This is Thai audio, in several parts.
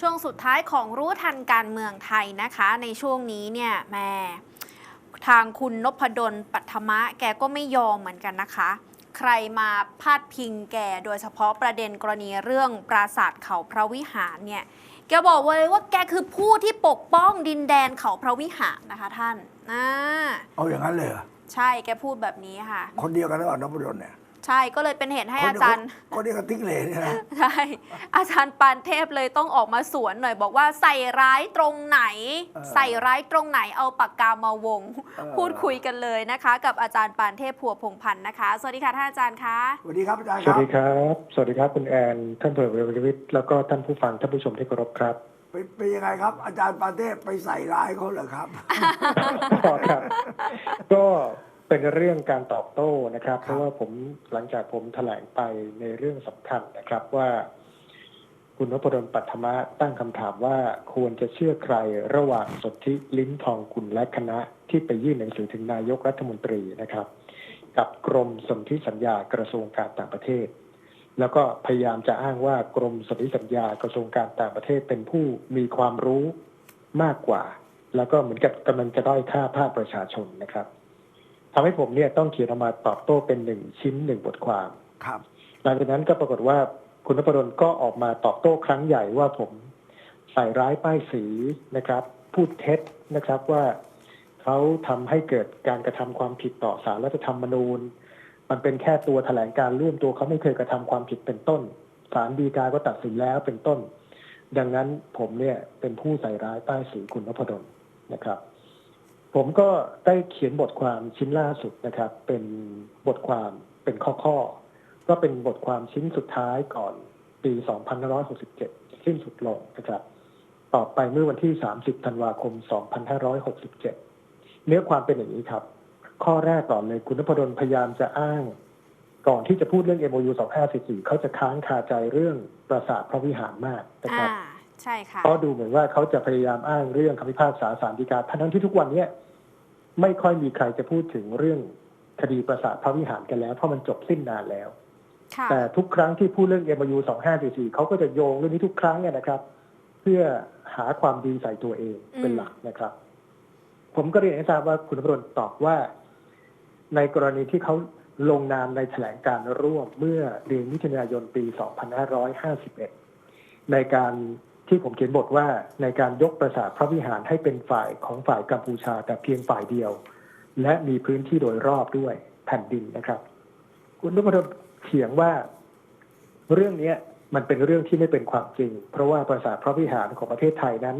ช่วงสุดท้ายของรู้ทันการเมืองไทยนะคะ ในช่วงนี้เนี่ยแหม่ทางคุณนพดลปัทมะแกก็ไม่ยอมเหมือนกันนะคะ ใครมาพาดพิงแกโดยเฉพาะประเด็นกรณีเรื่องปราสาทเขาพระวิหารเนี่ยแกบอกเลยว่าแกคือผู้ที่ปกป้องดินแดนเขาพระวิหารนะคะท่านอ่าเอาอย่างนั้นเลยเหรอใช่แกพูดแบบนี้ค่ะ คนเดียวกันหรือเปล่านพดลเนี่ย ใช่ก็เลยเป็นเหตุให้อาจารย์ คนเดียวกันติ๊กเหลเนี่ยนะใช่อาจารย์ปานเทพเลยต้องออกมาสวนหน่อย บอกว่าใส่ร้ายตรงไหนเออใส่ร้ายตรงไหนเอาปากกามาวงเออพูดคุยกันเลยนะคะ กับอาจารย์ปานเทพพัวพงพันธ์นะคะ สวัสดีค่ะท่านอาจารย์คะสวัสดีครับอาจารย์สควัรัสบดีครับ สวัสดีครับคุณแอนท่านเผื่อเวรวิทย์แล้วก็ท่านผู้ฟังท่านผู้ชมที่เคารพครับเป็นเป็นยังไงครับ อาจารย์ปานเทพไปใส่ร้ายเขาเหรอครับครับก็ เป็นเรื่องการตอบโต้นะครับ เพราะว่าผมหลังจากผมแถลงไปในเรื่องสำคัญนะครับว่า คุณนพดลปัทมะตั้งคำถามว่าควรจะเชื่อใครระหว่างสนธิลิ้มทองคุณและคณะที่ไปยื่นหนังสือถึงนายกรัฐมนตรีนะครับ กับกรมสนธิสัญญากระทรวงการต่างประเทศ แล้วก็พยายามจะอ้างว่ากรมสนธิสัญญากระทรวงการต่างประเทศเป็นผู้มีความรู้มากกว่า แล้วก็เหมือนกับกำลังจะด้อยค่าภาคประชาชนนะครับ ทำให้ผมเนี่ยต้องเขียนออกมาตอบโต้เป็นหนึ่งชิ้นหนึ่งบทความครับ หลังจากนั้นก็ปรากฏว่าคุณนพดลก็ออกมาตอบโต้ครั้งใหญ่ว่าผมใส่ร้ายป้ายสีนะครับ พูดเท็จนะครับว่าเขาทำให้เกิดการกระทำความผิดต่อสารรัฐธรรมนูญ มันเป็นแค่ตัวแถลงการร่วมตัวเขาไม่เคยกระทำความผิดเป็นต้นศาลฎีกาก็ตัดสินแล้วเป็นต้น ดังนั้นผมเนี่ยเป็นผู้ใส่ร้ายป้ายสีคุณนพดลนะครับ ผมก็ได้เขียนบทความชิ้นล่าสุดนะครับ เป็นบทความเป็นข้อๆก็เป็นบทความชิ้นสุดท้ายก่อนปี2567 สิ้นสุดลงนะครับต่อไปเมื่อวันที่ 30 ธันวาคม 2567 เนื้อความเป็นอย่างนี้ครับ ข้อแรกก่อนเลยคุณนพดลพยายามจะอ้าง ก่อนที่จะพูดเรื่อง MOU 2544เขาจะค้างคาใจเรื่องปราสาทพระวิหารมากนะครับ ใช่ค่ะเพราะดูเหมือนว่าเขาจะพยายามอ้างเรื่องคำพิพากษาศาลฎีกาทั้งที่ทุกวันเนี้ยไม่ค่อยมีใครจะพูดถึงเรื่องคดีปราสาทพระวิหารกันแล้ว เพราะมันจบสิ้นนานแล้ว แต่ทุกครั้งที่พูดเรื่อง MOU 2544เขาก็จะโยงเรื่องนี้ทุกครั้งเนี่ยนะครับ เพื่อหาความดีใส่ตัวเองเป็นหลักนะครับ ผมก็เรียนให้ทราบว่าคุณนพดลตอบว่า ในกรณีที่เขาลงนามในแถลงการร่วมเมื่อเดือนมิถุนายนปี 2551 ในการ ที่ผมเขียนบทว่าในการยกปราสาทพระวิหารให้เป็นฝ่ายของฝ่ายกัมพูชาแต่เพียงฝ่ายเดียว และมีพื้นที่โดยรอบด้วยแผ่นดินนะครับ คุณนพดลเถียงว่าเรื่องนี้มันเป็นเรื่องที่ไม่เป็นความจริง เพราะว่าปราสาทพระวิหารของประเทศไทยนั้น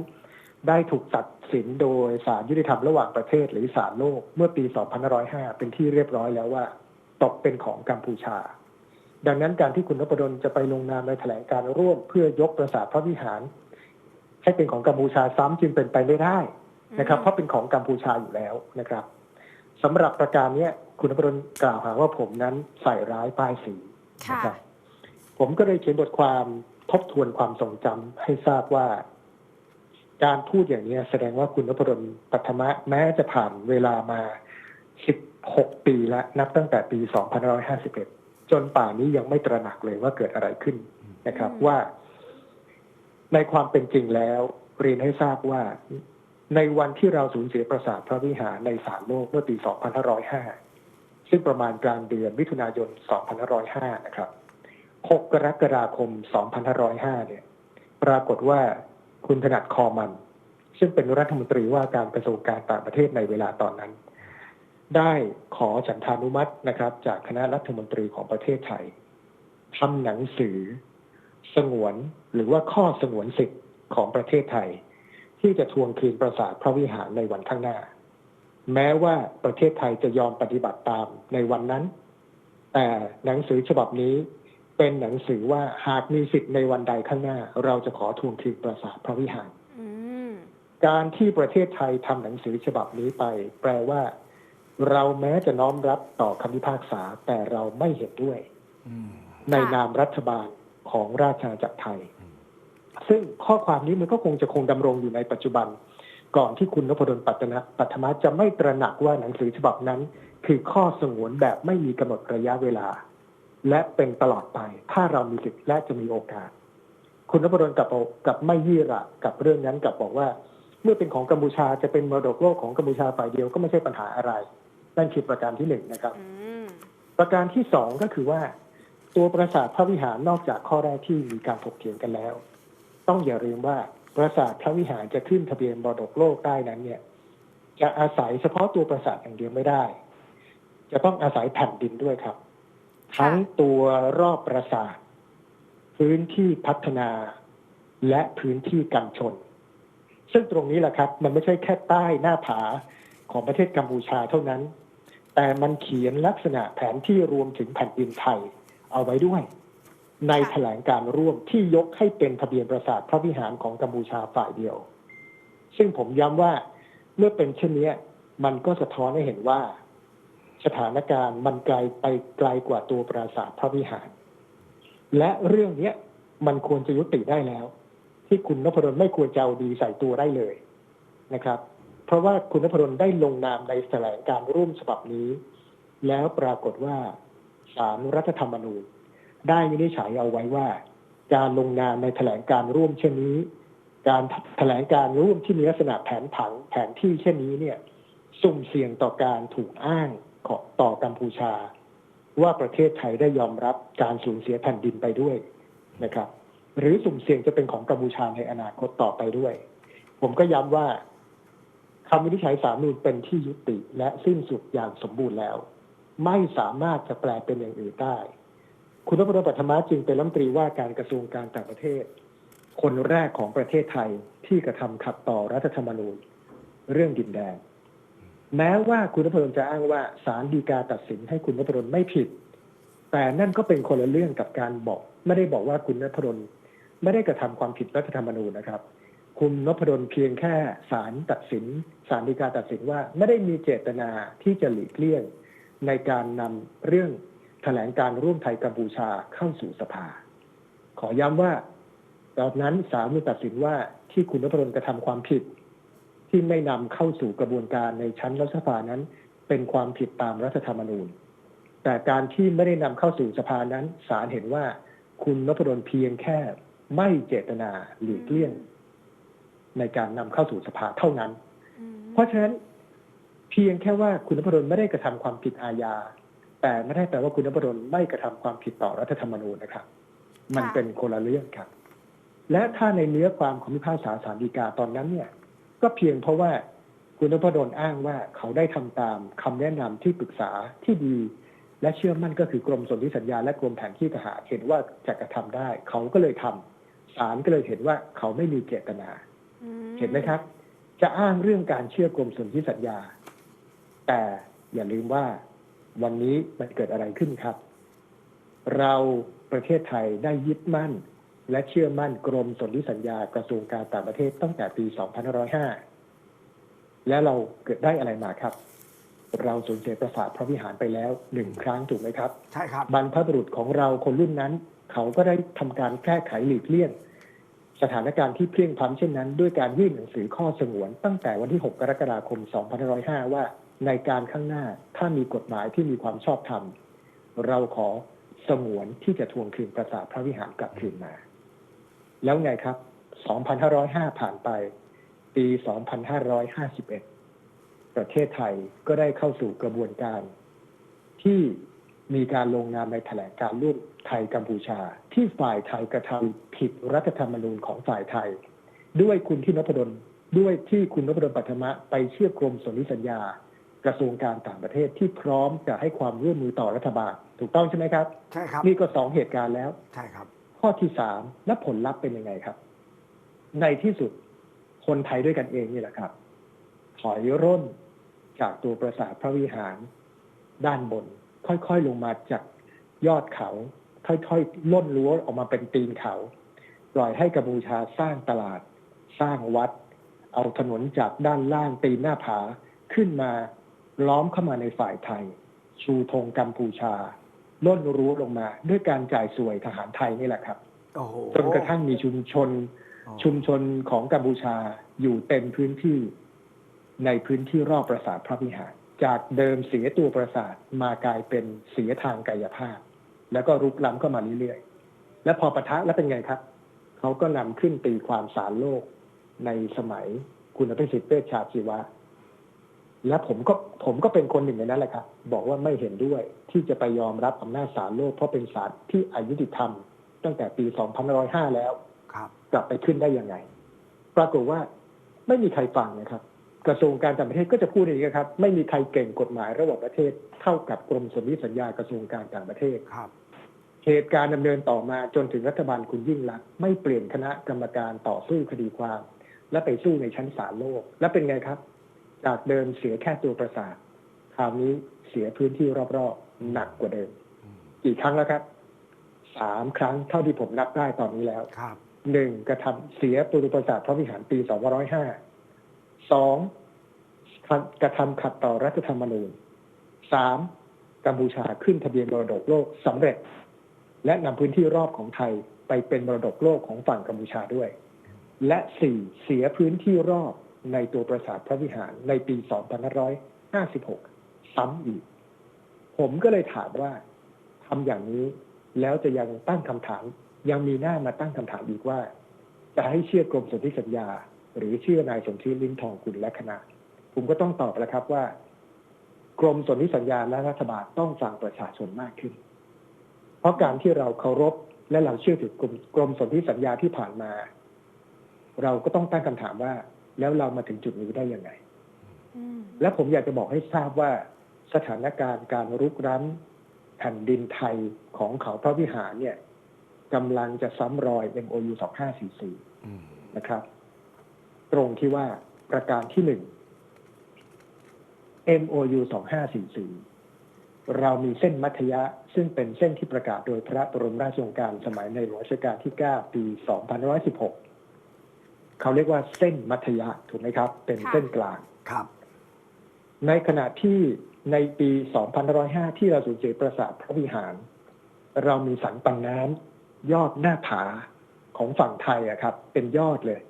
ได้ถูกตัดสินโดยศาลยุติธรรมระหว่างประเทศหรือศาลโลกเมื่อปี 2505 เป็นที่เรียบร้อยแล้วว่า ตกเป็นของกัมพูชา ดังนั้นการที่คุณนพดลจะไปลงนามในแถลงการร่วม เพื่อยกปราสาทพระวิหาร ให้เป็นของกัมพูชาซ้ำจึงเป็นไปไม่ได้นะครับ เพราะเป็นของกัมพูชาอยู่แล้วนะครับสำหรับประการเนี้ยคุณนพดลกล่าวหาว่าผมนั้นใส่ร้ายป้ายสีค่ะนะครับผมก็เลยเขียนบทความทบทวนความทรงจำให้ทราบว่า การพูดอย่างนี้แสดงว่าคุณนพดลปัทมะแม้จะผ่านเวลามา 16 ปีแล้วนับตั้งแต่ปี 2551 จนป่านนี้ยังไม่ตระหนักเลยว่าเกิดอะไรขึ้นนะครับอืมว่า ในความเป็นจริงแล้วเรียนให้ทราบว่าในวันที่เราสูญเสียปราสาทพระวิหารในศาลโลกเมื่อปี 2505 ซึ่งประมาณกลางเดือนมิถุนายน 2505 นะครับ 6 กรกฎาคม 2505 เนี่ย ปรากฏว่าคุณถนัดคอมัน ซึ่งเป็นรัฐมนตรีว่าการกระทรวงการต่างประเทศในเวลาตอนนั้น ได้ขอฉันทานุมัตินะครับ จากคณะรัฐมนตรีของประเทศไทยทำหนังสือ สงวนหรือว่าข้อสงวนสิทธิ์ของประเทศไทย ที่จะทวงคืนปราสาทพระวิหารในวันข้างหน้า แม้ว่าประเทศไทยจะยอมปฏิบัติตามในวันนั้น แต่หนังสือฉบับนี้เป็นหนังสือว่าหากมีสิทธิ์ในวันใดข้างหน้า เราจะขอทวงคืนปราสาทพระวิหารอืมการที่ประเทศไทยทำหนังสือฉบับนี้ไป แปลว่า เราแม้จะน้อมรับต่อคำพิพากษาแต่เราไม่เห็นด้วยอืมในนามรัฐบาลของราชอาณาจักรไทย ซึ่งข้อความนี้มันก็คงจะคงดำรงอยู่ในปัจจุบัน ก่อนที่คุณนพดลปัตนะปัทมาจะไม่ตระหนักว่าหนังสือฉบับนั้น คือข้อสงวนแบบไม่มีกำหนดระยะเวลา และเป็นตลอดไป ถ้าเรามีสิทธิ์และจะมีโอกาส คุณนพดลกลับบอกกลับไม่ยี่ระกับเรื่องนั้นกลับบอกว่า เมื่อเป็นของกัมพูชาจะเป็นมรดกโลกของกัมพูชาฝ่ายเดียวก็ไม่ใช่ปัญหาอะไร นั่นคือประการที่หนึ่งนะครับอืมประการที่สองก็คือว่า ตัวปราสาทพระวิหารนอกจากข้อแรกที่มีการถกเถียงกันแล้ว ต้องอย่าลืมว่าปราสาทพระวิหารจะขึ้นทะเบียนมรดกโลกได้นั้นเนี่ย จะอาศัยเฉพาะตัวปราสาทอย่างเดียวไม่ได้ จะต้องอาศัยแผ่นดินด้วยครับ ทั้งตัวรอบปราสาท พื้นที่พัฒนาและพื้นที่กันชน ซึ่งตรงนี้แหละครับ มันไม่ใช่แค่ใต้หน้าผาของประเทศกัมพูชาเท่านั้น แต่มันเขียนลักษณะแผนที่รวมถึงแผ่นดินไทยเอาไว้ด้วย ในแถลงการร่วมที่ยกให้เป็นทะเบียนปราสาทพระวิหารของกัมพูชาฝ่ายเดียว ซึ่งผมย้ำว่าเมื่อเป็นเช่นนี้มันก็สะท้อนให้เห็นว่า สถานการณ์มันไกลไปไกลกว่าตัวปราสาทพระวิหาร และเรื่องเนี้ยมันควรจะยุติได้แล้ว ที่คุณนพดลไม่ควรจะเอาดีใส่ตัวได้เลยนะครับ เพราะว่าคุณนพดลได้ลงนามในแถลงการร่วมฉบับนี้ แล้วปรากฏว่าศาลรัฐธรรมนูญ ได้วินิจฉัยเอาไว้ว่า การลงนามในแถลงการร่วมเช่นนี้ การแถลงการร่วมที่มีลักษณะแผนผังแผนที่เช่นนี้เนี่ยสุ่มเสี่ยงต่อการถูกอ้างของต่อกัมพูชา ว่าประเทศไทยได้ยอมรับการสูญเสียแผ่นดินไปด้วยนะครับ หรือสุ่มเสี่ยงจะเป็นของกัมพูชาในอนาคตต่อไปด้วย ผมก็ย้ำว่า คำวินิจฉัยสามนูญเป็นที่ยุติและสิ้นสุดอย่างสมบูรณ์แล้ว ไม่สามารถจะแปลเป็นอย่างอื่นได้ คุณนพดลปัทมาจึงเป็นรัฐมนตรีว่าการกระทรวงการต่างประเทศ คนแรกของประเทศไทยที่กระทำขัดต่อรัฐธรรมนูญ เรื่องดินแดนแม้ว่าคุณนพดลจะอ้างว่าศาลฎีกาตัดสินให้คุณนพดลไม่ผิด แต่นั่นก็เป็นคนละเรื่องกับการบอก ไม่ได้บอกว่าคุณนพดลไม่ได้กระทำความผิดรัฐธรรมนูญนะครับ คุณนพดลเพียงแค่ศาลตัดสินศาลฎีกาตัดสินว่าไม่ได้มีเจตนาที่จะหลีกเลี่ยง ในการนำเรื่องแถลงการร่วมไทยกัมพูชาเข้าสู่สภา ขอย้ำว่าตอนนั้นศาลมีตัดสินว่าที่คุณนพดลกระทำความผิด ที่ไม่นำเข้าสู่กระบวนการในชั้นรัฐสภานั้นเป็นความผิดตามรัฐธรรมนูญ แต่การที่ไม่ได้นำเข้าสู่สภานั้นศาลเห็นว่าคุณนพดลเพียงแค่ไม่เจตนาหลีกเลี่ยง ในการนำเข้าสู่สภาเท่านั้นอืมเพราะฉะนั้นเพียงแค่ว่าคุณนพดลไม่ได้กระทำความผิดอาญา แต่ไม่ได้แปลว่าคุณนพดลไม่กระทำความผิดต่อรัฐธรรมนูญนะครับ มันเป็นคนละเรื่องครับ และถ้าในเนื้อความของพิพากษาสารดีกาตอนนั้นเนี่ย ก็เพียงเพราะว่าคุณนพดลอ้างว่าเขาได้ทำตามคำแนะนำที่ปรึกษาที่ดี และเชื่อมั่นก็คือกรมสนธิสัญญาและกรมแผนที่ทหารเห็นว่าจะกระทำได้ เขาก็เลยทำศาลก็เลยเห็นว่าเขาไม่มีเจตนาอื เห็นไหมครับ จะอ้างเรื่องการเชื่อกรมสนธิสัญญา แต่อย่าลืมว่าวันนี้มันเกิดอะไรขึ้นครับ เราประเทศไทยได้ยึดมั่น และเชื่อมั่นกรมสนธิสัญญากระทรวงการต่างประเทศตั้งแต่ปี 2505 และเราเกิดได้อะไรมาครับ เราสูญเสียประสาทพระวิหารไปแล้วหนึ่งครั้งถูกไหมครับ ใช่ครับบรรพบุรุษของเราคนรุ่นนั้น เขาก็ได้ทำการแก้ไขหลีกเลี่ยง สถานการณ์ที่เพลียงพล้ำเช่นนั้น ด้วยการยื่นหนังสือข้อสงวน ตั้งแต่วันที่ 6 กรกฎาคม 2505 ว่า ในการข้างหน้าถ้ามีกฎหมายที่มีความชอบธรรมเราขอสงวนที่จะทวงคืนปราสาทพระวิหารกลับคืนมา แล้วไงครับ 2505 ผ่านไป ปี 2551 ประเทศไทยก็ได้เข้าสู่กระบวนการที่ มีการลงนามในแถลงการร่วมไทยกัมพูชา ที่ฝ่ายไทยกระทำผิดรัฐธรรมนูญของฝ่ายไทย ด้วยคุณที่นพดลด้วยที่คุณนพดลปัทมะไปเชื่อกรมสนธิสัญญา กระทรวงการต่างประเทศที่พร้อมจะให้ความร่วมมือต่อรัฐบาล ถูกต้องใช่ไหมครับใช่ครับนี่ก็สองเหตุการณ์แล้วใช่ครับ ข้อที่สามและผลลัพธ์เป็นยังไงครับ ในที่สุดคนไทยด้วยกันเองนี่แหละครับ ถอยร่นจากตัวปราสาทพระวิหารด้านบน ค่อยๆลงมาจากยอดเขา ค่อยๆล่นรั้วออกมาเป็นตีนเขา ปล่อยให้กัมพูชาสร้างตลาด สร้างวัด เอาถนนจากด้านล่างตีนหน้าผาขึ้นมาล้อมเข้ามาในฝ่ายไทย ชูธงกัมพูชา ล่นรั้วลงมา ด้วยการจ่ายสวยทหารไทยนี่แหละครับโอ้โหจนกระทั่งมีชุมชนอ๋อชุมชนของกัมพูชาอยู่เต็มพื้นที่ในพื้นที่รอบปราสาทพระวิหาร จากเดิมเสียตัวปราสาทมากลายเป็นเสียทางกายภาพ แล้วก็รุกล้ำเข้ามาเรื่อยๆ และพอปะทะแล้วเป็นไงครับ เขาก็นำขึ้นตีความสารโลกในสมัยคุณอภิสิทธิ์เวชชาชีวะ และผมก็ผมก็เป็นคนหนึ่งในนั้นแหละครับ บอกว่าไม่เห็นด้วยที่จะไปยอมรับอำนาจศาลโลกเพราะเป็นศาลที่อายุติธรรม ตั้งแต่ปี2505แล้วครับกลับไปขึ้นได้ยังไง ปรากฏว่าไม่มีใครฟังนะครับ กระทรวงการต่างประเทศก็จะพูดอย่างนี้ครับ ไม่มีใครเก่งกฎหมายระหว่างประเทศเท่ากับกรมสนธิสัญญากระทรวงการต่างประเทศครับเหตุการณ์ดำเนินต่อมาจนถึงรัฐบาลคุณยิ่งรักษณ์ไม่เปลี่ยนคณะกรรมการต่อสู้คดีความ และไปสู้ในชั้นศาลโลก และเป็นไงครับ จากเดิมเสียแค่ตัวประสาทคราวนี้เสียพื้นที่รอบๆหนักกว่าเดิมกี่ครั้งแล้วครับสามครั้งเท่าที่ผมนับได้ตอนนี้แล้วครับหนึ่งกระทำเสียปุรุประสาทพระวิหารปีสองร้อยห้า สองกระทำขัดต่อรัฐธรรมนูญสามกัมพูชาขึ้นทะเบียนมรดกโลกสำเร็จ และนำพื้นที่รอบของไทยไปเป็นมรดกโลกของฝั่งกัมพูชาด้วย และสี่เสียพื้นที่รอบในตัวปราสาทพระวิหารในปี 2556 ซ้ำอีก ผมก็เลยถามว่าทำอย่างนี้แล้วจะยังตั้งคำถาม ยังมีหน้ามาตั้งคำถามอีกว่า จะให้เชื่อกรมสนธิสัญญา หรือเชื่อนายสมคิดลิ้มทองกุลและคณะ ผมก็ต้องตอบแล้วครับว่า กรมสนธิสัญญาและรัฐบาลต้องฟังประชาชนมากขึ้น เพราะการที่เราเคารพและเราเชื่อถือกรมกรมสนธิสัญญาที่ผ่านมา เราก็ต้องตั้งคำถามว่า แล้วเรามาถึงจุดนี้ได้ยังไงและผมอยากจะบอกให้ทราบว่าสถานการณ์การรุกร้ำแผ่นดินไทยของเขาพระวิหารเนี่ยกำลังจะซ้ำรอย MOU 2544นะครับ ตรงที่ว่าประการที่หนึ่ง MOU 2544 เรามีเส้นมัธยะ ซึ่งเป็นเส้นที่ประกาศโดยพระบรมราชโองการสมัยในหลวงรัชกาลที่ 9 ปี 2516 เขาเรียกว่าเส้นมัธยะถูกไหมครับ เป็นเส้นกลางครับ ในขณะที่ในปี 2505 ที่เราสูญเสียปราสาทพระวิหาร เรามีสันปันน้ำยอดหน้าผาของฝั่งไทยอะครับ เป็นยอดเลย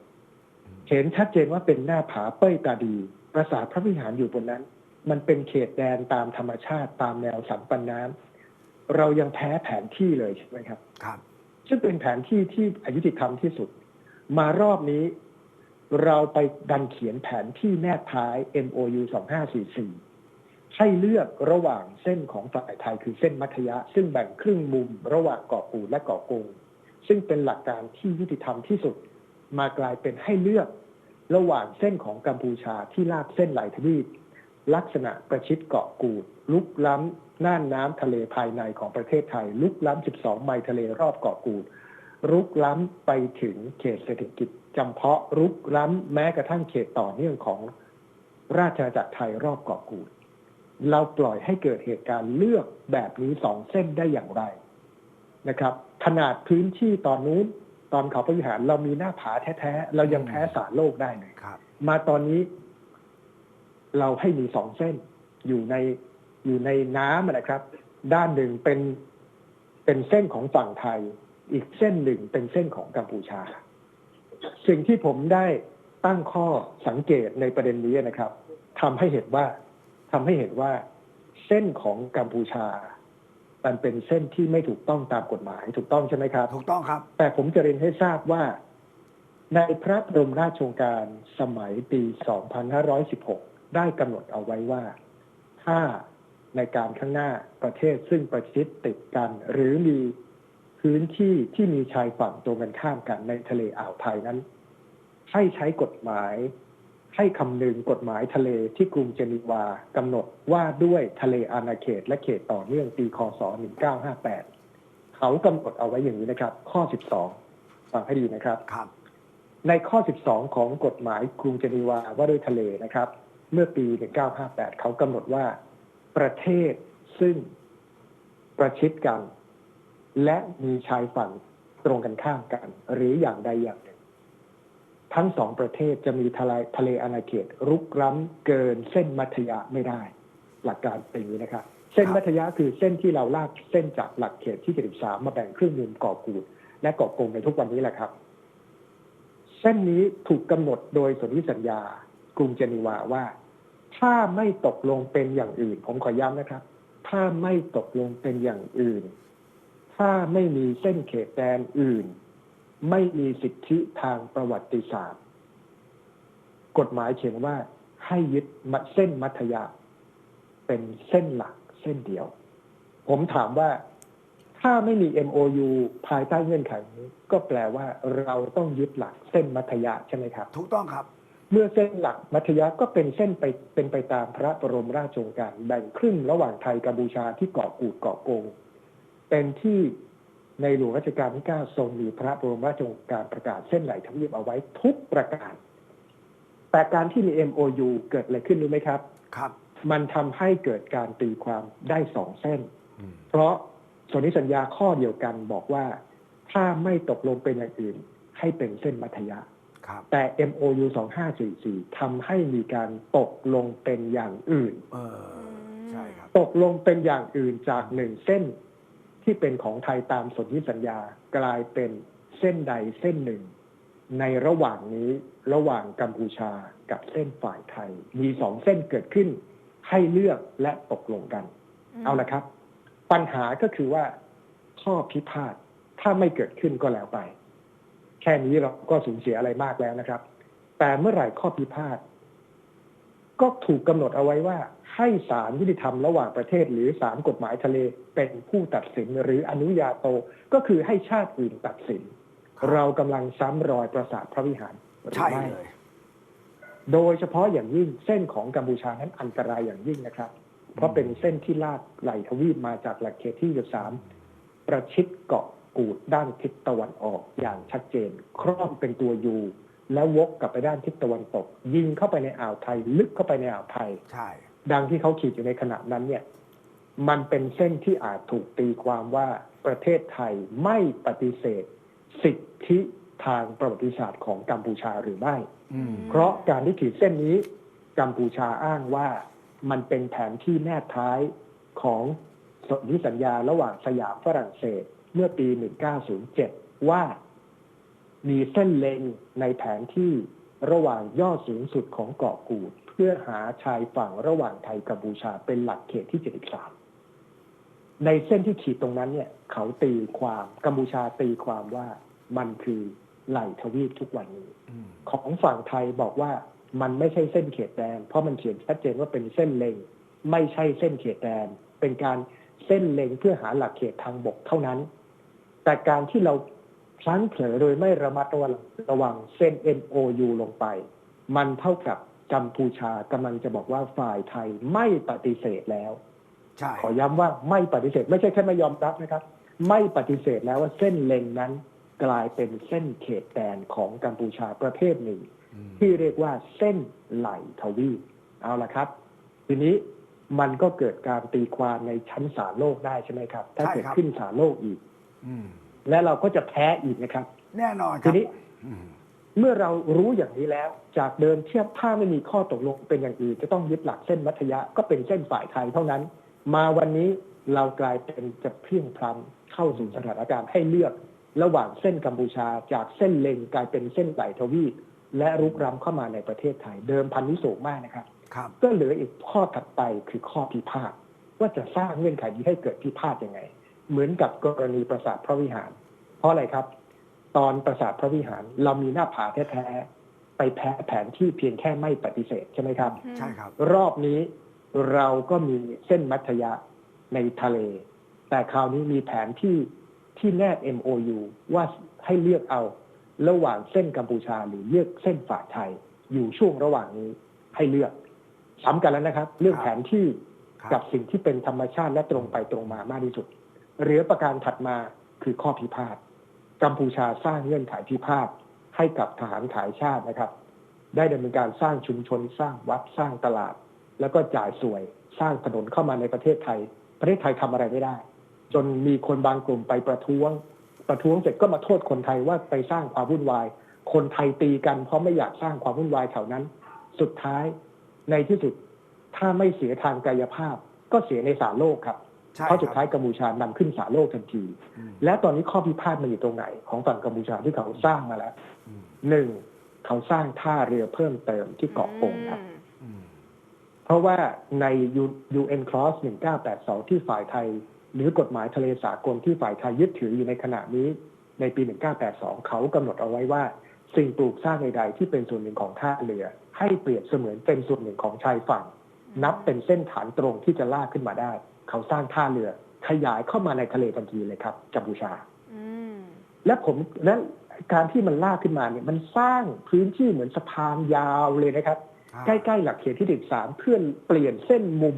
เห็นชัดเจนว่าเป็นหน้าผาเป้ยตาดี ปราสาทพระวิหารอยู่บนนั้น มันเป็นเขตแดนตามธรรมชาติตามแนวสันปันน้ำเรายังแพ้แผนที่เลยใช่ไหมครับ ครับ ซึ่งเป็นแผนที่ที่อายุติธรรมที่สุด มารอบนี้ เราไปดันเขียนแผนที่แนบท้าย MOU 2544 ให้เลือกระหว่างเส้นของฝ่ายไทยคือเส้นมัธยะ ซึ่งแบ่งครึ่งมุมระหว่างเกาะกูดและเกาะกงซึ่งเป็นหลักการที่ยุติธรรมที่สุด มากลายเป็นให้เลือกระหว่างเส้นของกัมพูชาที่ลากเส้นไหลทวีปลักษณะประชิดเกาะกูด ลุกล้ำน่านน้ำทะเลภายในของประเทศไทย ลุกล้ำ 12 ไมล์ทะเลรอบเกาะกูดรุกล้ำไปถึงเขตเศรษฐกิจจำเพาะรุกล้ำแม้กระทั่งเขตต่อเนื่องของราชอาณาจักรไทยรอบเกาะกูด เราปล่อยให้เกิดเหตุการณ์เลือกแบบนี้สองเส้นได้อย่างไรนะครับ ขนาดพื้นที่ตอนนู้น ตอนเขาพระวิหารเรามีหน้าผาแท้ๆ เรายังแพ้สารโลกได้เลยครับมาตอนนี้ เราให้มีสองเส้น อยู่ในอยู่ในน้ำอะนะครับ ด้านหนึ่งเป็นเป็นเส้นของฝั่งไทย อีกเส้นหนึ่งเป็นเส้นของกัมพูชา สิ่งที่ผมได้ตั้งข้อสังเกตในประเด็นนี้นะครับทำให้เห็นว่าทำให้เห็นว่าเส้นของกัมพูชา มันเป็นเส้นที่ไม่ถูกต้องตามกฎหมายถูกต้องใช่ไหมครับ ถูกต้องครับ แต่ผมจะเรียนให้ทราบว่า ในพระบรมราชโองการสมัยปี 2516 ได้กำหนดเอาไว้ว่า ถ้าในการข้างหน้าประเทศซึ่งประชิดติดกัน หรือมีพื้นที่ที่มีชายฝั่งตรงกันข้ามกันในทะเลอ่าวไทยนั้น ให้ใช้กฎหมาย ให้คำนึงกฎหมายทะเลที่กรุงเจนีวากำหนดว่าด้วยทะเลอาณาเขตและเขตต่อเนื่องปีคศ 1958 เขากำหนดเอาไว้อย่างนี้นะครับ ข้อ 12 ฟังให้ดีนะครับครับ ในข้อ 12 ของกฎหมายกรุงเจนีวาว่าด้วยทะเลนะครับ เมื่อปี 1958 เขากำหนดว่า ประเทศซึ่งประชิดกัน และมีชายฝั่งตรงกันข้ามกัน หรืออย่างใดอย่างหนึ่ง ทั้งสองประเทศจะมีทะเลทะเลอาณาเขตรุกล้ำเกินเส้นมัธยะไม่ได้ หลักการเป็นอย่างนี้นะครับ เส้นมัธยะคือเส้นที่เราลากเส้นจากหลักเขตที่ 73 มาแบ่งครึ่งมุมเกาะกูด และเกาะกงในทุกวันนี้แหละครับ เส้นนี้ถูกกำหนดโดยสนธิสัญญากรุงเจนีวาว่า ถ้าไม่ตกลงเป็นอย่างอื่น ผมขอย้ำนะครับ ถ้าไม่ตกลงเป็นอย่างอื่น ถ้าไม่มีเส้นเขตแดนอื่น ไม่มีสิทธิทางประวัติศาสตร์ กฎหมายเขียนว่าให้ยึดมัดเส้นมัธยะเป็นเส้นหลักเส้นเดียว ผมถามว่าถ้าไม่มี MOU ภายใต้เงื่อนไขนี้ ก็แปลว่าเราต้องยึดหลักเส้นมัธยะใช่ไหมครับ ถูกต้องครับ เมื่อเส้นหลักมัธยะก็เป็นเส้นไปเป็นไปตามพระบรมราชโองการแบ่งครึ่งระหว่างไทยกัมพูชาที่เกาะกูดเกาะกง เป็นที่ ในหลวงรัชกาลที่ 9 ทรงมีพระบรมราชโองการประกาศเส้นไหลทวีปเอาไว้ทุกประการ แต่การที่มี MOU เกิดอะไรขึ้นรู้ไหมครับ ครับ มันทำให้เกิดการตีความได้สองเส้น เพราะสนธิสัญญาข้อเดียวกันบอกว่า ถ้าไม่ตกลงเป็นอย่างอื่น ให้เป็นเส้นมัธยะครับแต่ MOU 2544ทำให้มีการตกลงเป็นอย่างอื่นเออใช่ครับตกลงเป็นอย่างอื่นจากหนึ่งเส้น ที่เป็นของไทยตามสนธิสัญญากลายเป็นเส้นใดเส้นหนึ่ง ในระหว่างนี้ระหว่างกัมพูชากับเส้นฝ่ายไทย มีสองเส้นเกิดขึ้น ให้เลือกและตกลงกันมเอาละครับ ปัญหาก็คือว่าข้อพิพาทถ้าไม่เกิดขึ้นก็แล้วไป แค่นี้เราก็สูญเสียอะไรมากแล้วนะครับ แต่เมื่อไหร่ข้อพิพาทก็ถูกกำหนดเอาไว้ว่า ให้ศาลยุติธรรมระหว่างประเทศ หรือศาลกฎหมายทะเลเป็นผู้ตัดสินหรืออนุญาโตก็คือให้ชาติอื่นตัดสินครับเรากำลังซ้ำรอยประสาทพระวิหารหรือใช่ไม่เลยโดยเฉพาะอย่างยิ่งเส้นของกัมพูชานั้นอันตรายอย่างยิ่งนะครับ เพราะเป็นเส้นที่ลากไหลทวีปมาจากหลักเขตที่23ประชิดเกาะกูดด้านทิศตะวันออกอย่างชัดเจน ครอบเป็นตัวยูแล้ววกกลับไปด้านทิศตะวันตก ยิงเข้าไปในอ่าวไทย ลึกเข้าไปในอ่าวไทย ใช่ ดังที่เขาขีดอยู่ในขณะนั้นเนี่ย มันเป็นเส้นที่อาจถูกตีความว่าประเทศไทยไม่ปฏิเสธ สิทธิทางประวัติศาสตร์ของกัมพูชาหรือไม่อืมเพราะการที่ขีดเส้นนี้ กัมพูชาอ้างว่ามันเป็นแผนที่แนบท้ายของสนธิสัญญาระหว่างสยามฝรั่งเศสเมื่อปี 1907 ว่ามีเส้นเล็งในแผนที่ ระหว่างยอดสูงสุดของเกาะกูด เพื่อหาชายฝั่งระหว่างไทยกัมพูชาเป็นหลักเขตที่ 73 ในเส้นที่ขีดตรงนั้นเนี่ย เขาตีความกัมพูชาตีความว่ามันคือไหลทวีปทุกวันนี้ ของฝั่งไทยบอกว่ามันไม่ใช่เส้นเขตแดน เพราะมันเขียนชัดเจนว่าเป็นเส้นเล็งไม่ใช่เส้นเขตแดน เป็นการเส้นเล็งเพื่อหาหลักเขตทางบกเท่านั้น แต่การที่เรา พลั้งเผลอโดยไม่ระมัดระวังระวังเส้น MOU ลงไป มันเท่ากับกัมพูชากำลังจะบอกว่าฝ่ายไทยไม่ปฏิเสธแล้วใช่ขอย้ำว่าไม่ปฏิเสธ ไม่ใช่แค่ไม่ยอมรับนะครับ ไม่ปฏิเสธแล้วว่าเส้นเล็งนั้นกลายเป็นเส้นเขตแดนของกัมพูชาประเภทหนึ่งอืมที่เรียกว่าเส้นไหลทวีปเอาละครับ ทีนี้มันก็เกิดการตีความในชั้นศาลโลกได้ใช่ไหมครับ ถ้าเกิดขึ้นศาลโลกอีกอืม และเราก็จะแพ้อีกนะครับ แน่นอนคทีรับนี้อืมเมื่อเรารู้อย่างนี้แล้ว จากเดิมเทียบถ้าไม่มีข้อตกลงเป็นอย่างอื่นจะต้องยึดหลักเส้นมัธยะก็เป็นเส้นฝ่ายไทยเท่านั้น มาวันนี้เรากลายเป็นจะเพลียงพล้ำเข้าสู่สถานการณ์ให้เลือก ระหว่างเส้นกัมพูชาจากเส้นเลงกลายเป็นเส้นไหลทวีปและรุกล้ำเข้ามาในประเทศไทย เดิมพันนี้สูงมากนะครับ ครับ ก็เหลืออีกข้อถัดไปคือข้อพิพาทว่าจะสร้างเงื่อนไขนี้ให้เกิดพิพาทยังไง เหมือนกับกรณีปราสาทพระวิหาร เพราะอะไรครับ ตอนปราสาทพระวิหารเรามีหน้าผาแท้ๆไปแพ้แผนที่เพียงแค่ไม่ปฏิเสธใช่ไหมครับอืมใช่ครับ รอบนี้เราก็มีเส้นมัธยะในทะเล แต่คราวนี้มีแผนที่ที่แนบ MOU ว่าให้เลือกเอาระหว่างเส้นกัมพูชาหรือเลือกเส้นฝ่ายไทย อยู่ช่วงระหว่างนี้ให้เลือกซ้ำกันแล้วนะครับ เรื่องแผนที่ครับกับสิ่งที่เป็นธรรมชาติและตรงไปตรงมามากที่สุดเหลือประการถัดมาคือข้อพิพาทกัมพูชาสร้างเงื่อนไขพิพาทให้กับทหารขายชาตินะครับ ได้ดำเนินการสร้างชุมชนสร้างวัดสร้างตลาด แล้วก็จ่ายสวยสร้างถนนเข้ามาในประเทศไทย ประเทศไทยทำอะไรไม่ได้ จนมีคนบางกลุ่มไปประท้วง ประท้วงเสร็จก็มาโทษคนไทยว่าไปสร้างความวุ่นวาย คนไทยตีกันเพราะไม่อยากสร้างความวุ่นวายแถวนั้น สุดท้ายในที่สุดถ้าไม่เสียทางกายภาพ ก็เสียในศาลโลกครับ เพราะสุดคท้ารับยกัมพูชานำขึ้นศาลโลกทันทีอืมและตอนนี้ข้อพิพาทมันอยู่ตรงไหน ของฝั่งกัมพูชาที่เขาสร้างมาแล้วอืมหนึ่งเขาสร้างท่าเรือเพิ่มเติมที่เกาะกงครับอืมอืมเพราะว่าใน UN Clause 1982 ที่ฝ่ายไทย หรือกฎหมายทะเลสากลที่ฝ่ายไทยยึดถืออยู่ในขณะนี้ ในปี 1982 เขากำหนดเอาไว้ว่า สิ่งปลูกสร้างใดๆที่เป็นส่วนหนึ่งของท่าเรือ ให้เปรียบเสมือนเป็นส่วนหนึ่งของชายฝั่ง นับเป็นเส้นฐานตรงที่จะลากขึ้นมาได้ เขาสร้างท่าเรือ ขยายเข้ามาในทะเลทันทีเลยครับกัมพูชาอืมและผมและการที่มันลากขึ้นมาเนี่ยมันสร้างพื้นที่เหมือนสะพานยาวเลยนะครับ ใกล้ๆหลักเขตที่ดิบสามเพื่อเปลี่ยนเส้นมุม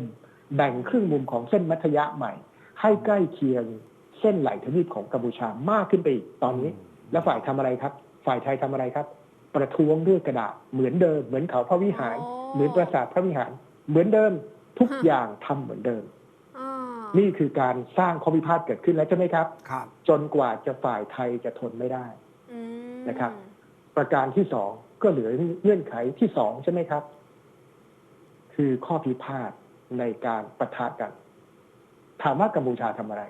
แบ่งครึ่งมุมของเส้นมัธยะใหม่ ให้ใกล้เคียงเส้นไหลทวีปของกัมพูชามากขึ้นไปอีกตอนนี้ แล้วฝ่ายทำอะไรครับ ฝ่ายไทยทำอะไรครับ ประท้วงด้วยกระดาษเหมือนเดิม เหมือนเขาพระวิหารโอ้เหมือนปราสาทพระวิหาร เหมือนเดิมทุกฮะอย่างทำเหมือนเดิมอ่า นี่คือการสร้างข้อพิพาทเกิดขึ้นแล้วใช่ไหมครับ ครับ จนกว่าจะฝ่ายไทยจะทนไม่ได้อืมนะครับ ประการที่สองก็เหลือเงื่อนไขที่สองใช่ไหมครับ คือข้อพิพาทในการประทะกัน ถามว่ากัมพูชาทำอะไร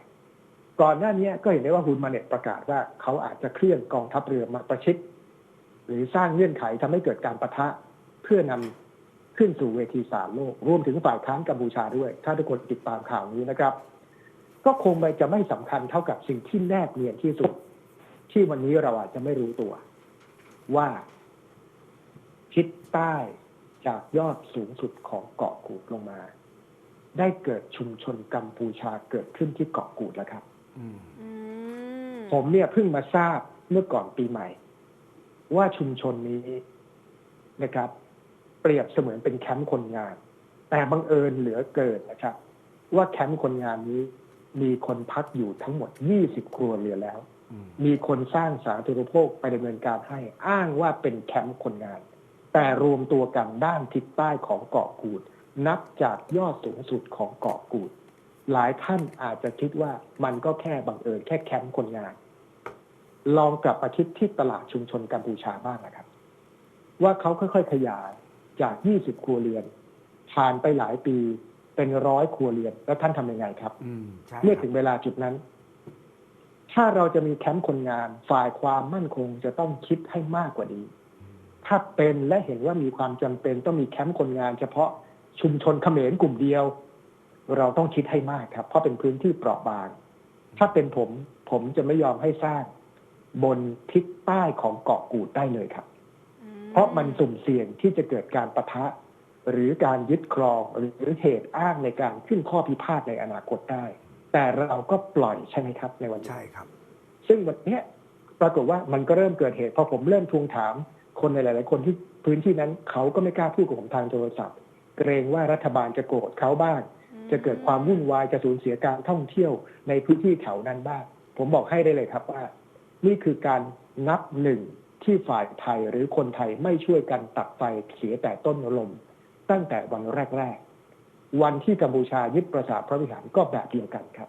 ก่อนหน้านี้ก็เห็นได้ว่าฮุนมาเน็ตประกาศว่าเขาอาจจะเคลื่อนกองทัพเรือมาประชิดหรือสร้างเงื่อนไขทำให้เกิดการประทะเพื่อนำ ขึ้นสู่เวทีสารโลก รวมถึงฝ่ายค้านกัมพูชาด้วย ถ้าทุกคนติดตามข่าวนี้นะครับ ก็คงไม่จะไม่สำคัญเท่ากับสิ่งที่แนบเนียนที่สุด ที่วันนี้เราอาจจะไม่รู้ตัว ว่าทิศใต้จากยอดสูงสุดของเกาะกูดลงมา ได้เกิดชุมชนกัมพูชาเกิดขึ้นที่เกาะกูดแล้วครับอืมอืมผมเนี่ยเพิ่งมาทราบเมื่อก่อนปีใหม่ ว่าชุมชนนี้นะครับ เปรียบเสมือนเป็นแคมป์คนงาน แต่บังเอิญเหลือเกินนะครับ ว่าแคมป์คนงานนี้มีคนพักอยู่ทั้งหมด 20 ครัวเรือนแล้วอืมมีคนสร้างสาธารณูปโภคไปดำเนินการให้อ้างว่าเป็นแคมป์คนงาน แต่รวมตัวกันด้านทิศใต้ของเกาะกูด นับจากยอดสูงสุดของเกาะกูด หลายท่านอาจจะคิดว่ามันก็แค่บังเอิญแค่แคมป์คนงาน ลองกลับมาคิดที่ตลาดชุมชนกัมพูชาบ้างนะครับ ว่าเขาค่อยๆขยาย จาก 20 ครัวเรือน ผ่านไปหลายปีเป็นร้อยครัวเรือน แล้วท่านทำยังไงครับอืมใช่เมื่อคถึรับงเวลาจุดนั้น ถ้าเราจะมีแคมป์คนงานฝ่ายความมั่นคงจะต้องคิดให้มากกว่านี้ ถ้าเป็นและเห็นว่ามีความจำเป็นต้องมีแคมป์คนงาน เฉพาะชุมชนเขมรกลุ่มเดียว เราต้องคิดให้มากครับ เพราะเป็นพื้นที่เปราะบาง ถ้าเป็นผม ผมจะไม่ยอมให้สร้างบนทิศใต้ของเกาะกูดได้เลยครับอื เพราะมันสุ่มเสี่ยงที่จะเกิดการประทะ หรือการยึดครองหรือเหตุอ้างในการขึ้นข้อพิพาทในอนาคตได้ แต่เราก็ปล่อยใช่ไหมครับ ในวันนี้ใช่ครับ ซึ่งวันเนี้ยปรากฏว่ามันก็เริ่มเกิดเหตุพอผมเริ่มทวงถามคนในหลาย ๆ คนที่พื้นที่นั้นเขาก็ไม่กล้าพูดกับผมทางโทรศัพท์ เกรงว่ารัฐบาลจะโกรธเขาบ้าง จะเกิดความวุ่นวายจะสูญเสียการท่องเที่ยวในพื้นที่แถวนั้นบ้างผมบอกให้ได้เลยครับว่า นี่คือการนับหนึ่ง ที่ฝ่ายไทยหรือคนไทยไม่ช่วยกันตัดไฟเสียแต่ต้นลม ตั้งแต่วันแรก ๆ วันที่กัมพูชายึดปราสาทพระวิหารก็แบบเดียวกันครับ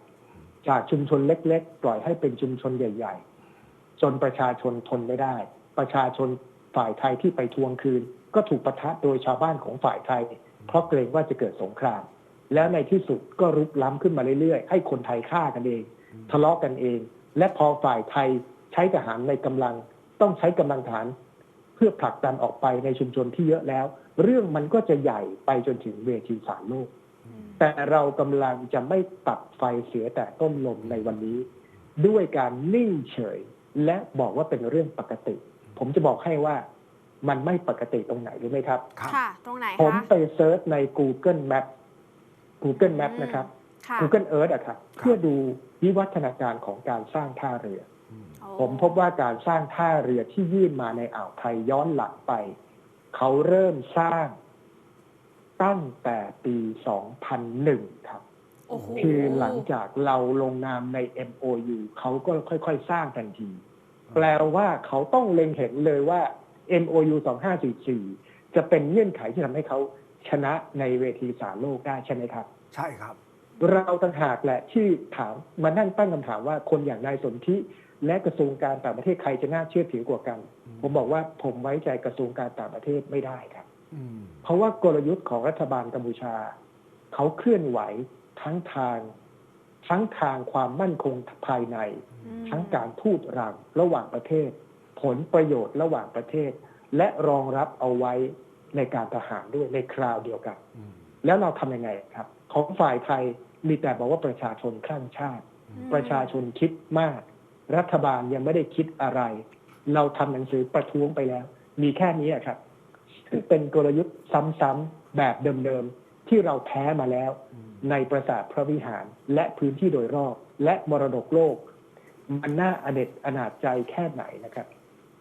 จากชุมชนเล็กๆ ปล่อยให้เป็นชุมชนใหญ่ ๆ จนประชาชนทนไม่ได้ ประชาชนฝ่ายไทยที่ไปทวงคืน ก็ถูกปะทะโดยชาวบ้านของฝ่ายไทย เพราะเกรงว่าจะเกิดสงคราม แล้วในที่สุดก็รุกล้ำขึ้นมาเรื่อยๆ ให้คนไทยฆ่ากันเอง ทะเลาะกันเอง และพอฝ่ายไทยใช้ทหารในกำลัง ต้องใช้กำลังฐาน เพื่อผลักดันออกไปในชุมชนที่เยอะแล้ว เรื่องมันก็จะใหญ่ไปจนถึงเวทีสารโลกอืมแต่เรากำลังจะไม่ตัดไฟเสียแต่ต้นลมในวันนี้ ด้วยการนิ่งเฉย และบอกว่าเป็นเรื่องปกติ ผมจะบอกให้ว่ามันไม่ปกติตรงไหนรู้ไหมครับครับค่ะ ตรงไหนผมคะไปเซิร์ชใน Google Map Google Map อืมนะครับค่ะ Google Earth อะครับ เพื่อดูวิวัฒนาการของการสร้างท่าเรืออืมโอ้ ผมพบว่าการสร้างท่าเรือที่ยื่นมาในอ่าวไทยย้อนหลังไป เขาเริ่มสร้างตั้งแต่ปี 2001 ครับโอ้โหคือหลังจากเราลงนามใน MOU เขาก็ค่อยๆ สร้างทันที แปลว่าเขาต้องเล็งเห็นเลยว่า MOU 2544 จะเป็นเงื่อนไขที่ทำให้เขาชนะในเวทีสารโลกได้ใช่ไหมครับ ใช่ครับ เราต่างหากแหละที่ถามมานั่งตั้งคำถามว่าคนอย่างนายสนธิ และกระทรวงการต่างประเทศใครจะน่าเชื่อถือกว่ากันอืมผมบอกว่าผมไว้ใจกระทรวงการต่างประเทศไม่ได้ครับอืมเพราะว่ากลยุทธ์ของรัฐบาลกัมพูชา เขาเคลื่อนไหวทั้งทาง ทั้งทางความมั่นคงภายในอืมทั้งการทูตรังระหว่างประเทศ ผลประโยชน์ระหว่างประเทศ และรองรับเอาไว้ในการทหารด้วยในคราวเดียวกันอืมแล้วเราทำยังไงครับ ของฝ่ายไทยมีแต่บอกว่าประชาชนคลั่งชาติอืมประชาชนคิดมาก รัฐบาลยังไม่ได้คิดอะไร เราทำหนังสือประท้วงไปแล้ว มีแค่นี้อะครับซึ่งเป็นกลยุทธ์ซ้ำๆแบบเดิมๆที่เราแพ้มาแล้ว ในปราสาทพระวิหารและพื้นที่โดยรอบและมรดกโลก มันน่าอเนจอนาจใจแค่ไหนนะครับ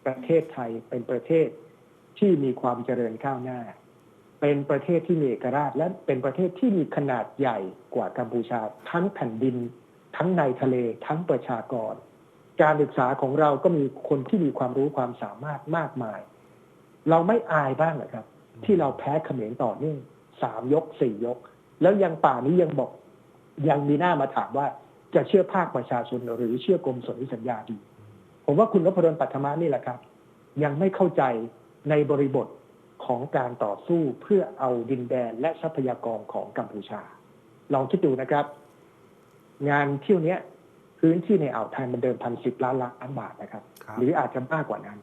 ประเทศไทยเป็นประเทศที่มีความเจริญก้าวหน้า เป็นประเทศที่มีเอกราช และเป็นประเทศที่มีขนาดใหญ่กว่ากัมพูชา ทั้งแผ่นดิน ทั้งในทะเลทั้งประชากร การศึกษาของเราก็มีคนที่มีความรู้ความสามารถมากมาย เราไม่อายบ้างเหรอครับ ที่เราแพ้เขมรต่อเนื่องสามยกสี่ยก แล้วยังป่านี้ยังบอกยังมีหน้ามาถามว่าจะเชื่อภาคประชาชนหรือเชื่อกรมสนธิสัญญาดี ผมว่าคุณนพดลปัทมานี่แหละครับ ยังไม่เข้าใจในบริบทของการต่อสู้เพื่อเอาดินแดนและทรัพยากรของกัมพูชา ลองคิดดูนะครับ งานเที่ยวเนี้ย พื้นที่ในอ่าวไทยมันเดิมพันสิบล้านล้านบาทนะครับครับ หรืออาจจะมากกว่านั้น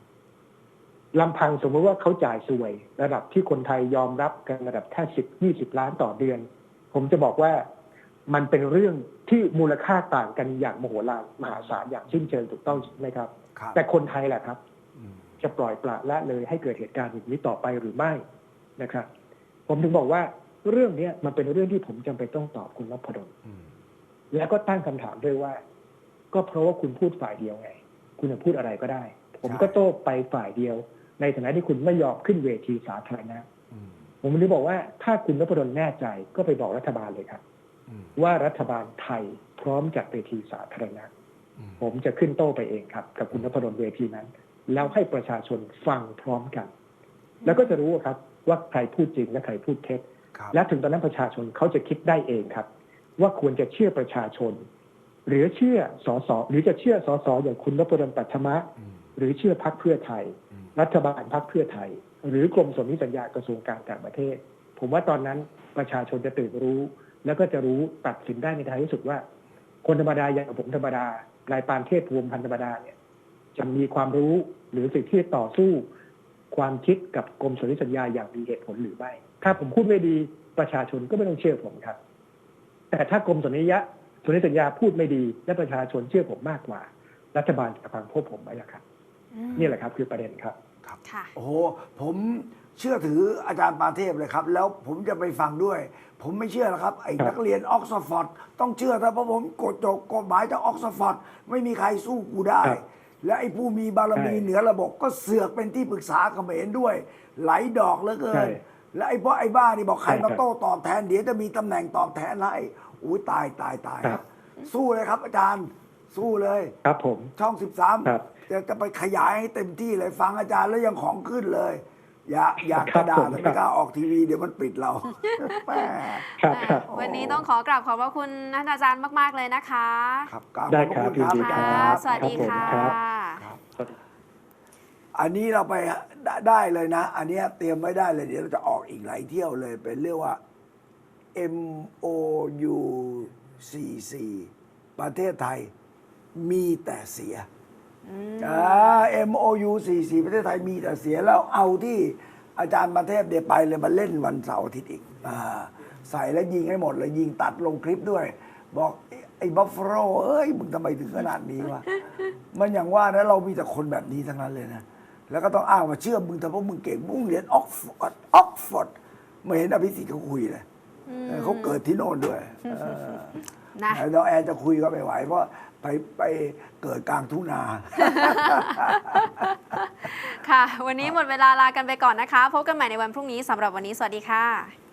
ลำพังสมมติว่าเขาจ่ายสวย ระดับที่คนไทยยอมรับกันระดับแค่สิบยี่สิบล้านต่อเดือน ผมจะบอกว่ามันเป็นเรื่องที่มูลค่าต่างกันอย่างมโหฬารมหาศาลอย่างสิ้นเชิงถูกต้องใช่ไหมครับครับ แต่คนไทยแหละครับอืมจะปล่อยปละละเลยให้เกิดเหตุการณ์อย่างนี้ต่อไปหรือไม่นะครับ ผมถึงบอกว่าเรื่องเนี้ยมันเป็นเรื่องที่ผมจำเป็นต้องตอบคุณนพดลอืมแล้วก็ตั้งคำถามด้วยว่า ก็เพราะว่าคุณพูดฝ่ายเดียวไง คุณจะพูดอะไรก็ได้ ผมก็โต้ไปฝ่ายเดียว ในฐานะที่คุณไม่ยอมขึ้นเวทีสาธารณะอืมผมเลยบอกว่าถ้าคุณนพดลแน่ใจก็ไปบอกรัฐบาลเลยครับอืมว่ารัฐบาลไทยพร้อมจัดเวทีสาธารณะอืมผมจะขึ้นโต้ไปเองครับ กับคุณนพดลเวทีนั้น แล้วให้ประชาชนฟังพร้อมกัน แล้วก็จะรู้ครับ ว่าใครพูดจริงและใครพูดเท็จครับและถึงตอนนั้นประชาชนเขาจะคิดได้เองครับ ว่าควรจะเชื่อประชาชน หรือเชื่อสสหรือจะเชื่อสสอย่างคุณนพดลปัทมะอืมหรือเชื่อพักเพื่อไทยอืมรัฐบาลพักเพื่อไทย หรือกรมสนธิสัญญากระทรวงการต่างประเทศ ผมว่าตอนนั้นประชาชนจะตื่นรู้ แล้วก็จะรู้ตัดสินได้ในท้ายที่สุดว่า คนธรรมดาอย่างผมธรรมดานายปานเทพภูมิพันธ์ธรรมดาเนี่ยจะมีความรู้หรือสิ่งที่จะต่อสู้ ความคิดกับกรมสนธิสัญญาอย่างมีเหตุผลหรือไม่ ถ้าผมพูดไม่ดีประชาชนก็ไม่ต้องเชื่อผมครับ แต่ถ้ากรมสนธิยะ สนธิสัญญาพูดไม่ดีและประชาชนเชื่อผมมากกว่า รัฐบาลจะฟังพวกผมไหมล่ะครับอืมนี่แหละครับคือประเด็นครับค่ะโอ้โหผมเชื่อถืออาจารย์ปาเทพเลยครับ แล้วผมจะไปฟังด้วย ผมไม่เชื่อนะครับ ไอ้ครับนักเรียนออกซฟอร์ดต้องเชื่อถ้าเพราะผมกฎจบกฎหมายจากออกซฟอร์ดไม่มีใครสู้กูได้ครับและไอ้ผู้มีบารมีใช่เหนือระบบก็เสือกเป็นที่ปรึกษาเขมรด้วย ไหลดอกเหลือเกิใช่นและไอ้พวกไอ้บ้านี่บอกใครใช่ครัมาบโต้ตอบแทนเดี๋ยวจะมีตำแหน่งตอบแทนให้ อุ้ยตายตายตายครับ สู้เลยครับ อาจารย์ สู้เลย ครับผม ช่องครับ13จะจะไปขยายให้เต็มที่เลยฟังอาจารย์แล้วยังของขึ้นเลย อย่าอย่ากระดาครัษบผมแต่ไม่กล้าออกทีวี เดี๋ยวมันปิดเราแม่ครับครับ วันนี้ต้องขอกราบขอบพระคุณท่านอาจารย์มาก ๆ เลยนะคะครับกราบได้ขอบพะครับคุณยินดีค่ะรับสวัสดีครับผมค่ะ ครับครับสวัสดีอันนี้เราไปได้ได้เลยนะ อันเนี้ยเตรียมไว้ได้เลยเดี๋ยวเราจะออกอีกหลายเที่ยวเลย เป็นเรียกว่า M O U C C ประเทศไทยมีแต่เสียอืมอ่า M O U 44ประเทศไทยมีแต่เสียแล้วเอาที่อาจารย์ประเทศเดี๋ยวไปเลยมาเล่นวันเสาร์อาทิตย์อีกอ่าใส่แล้วยิงให้หมดเลยยิงตัดลงคลิปด้วย บอกไอ้ไอ้บัฟฟาโลเอ้ย มึงทำไมถึงขนาดนี้วะ มันอย่างว่านะเรามีแต่คนแบบนี้ทั้งนั้นเลยนะ แล้วก็ต้องอ้างว่าเชื่อมึงแต่เพราะมึงเก่งมึงเรียนออกฟอร์ดออกฟอร์ดไม่เห็นอภิสิทธิ์เขาคุยเลยอืม เออเขาเกิดที่โน่นด้วยเออนะแล้วแอนจะคุยก็ไม่ไหว เพราะไปไปเกิดกลางทุ่งนา ค่ะ วันนี้หมดเวลาลากันไปก่อนนะคะ พบกันใหม่ในวันพรุ่งนี้สำหรับวันนี้สวัสดีค่ะ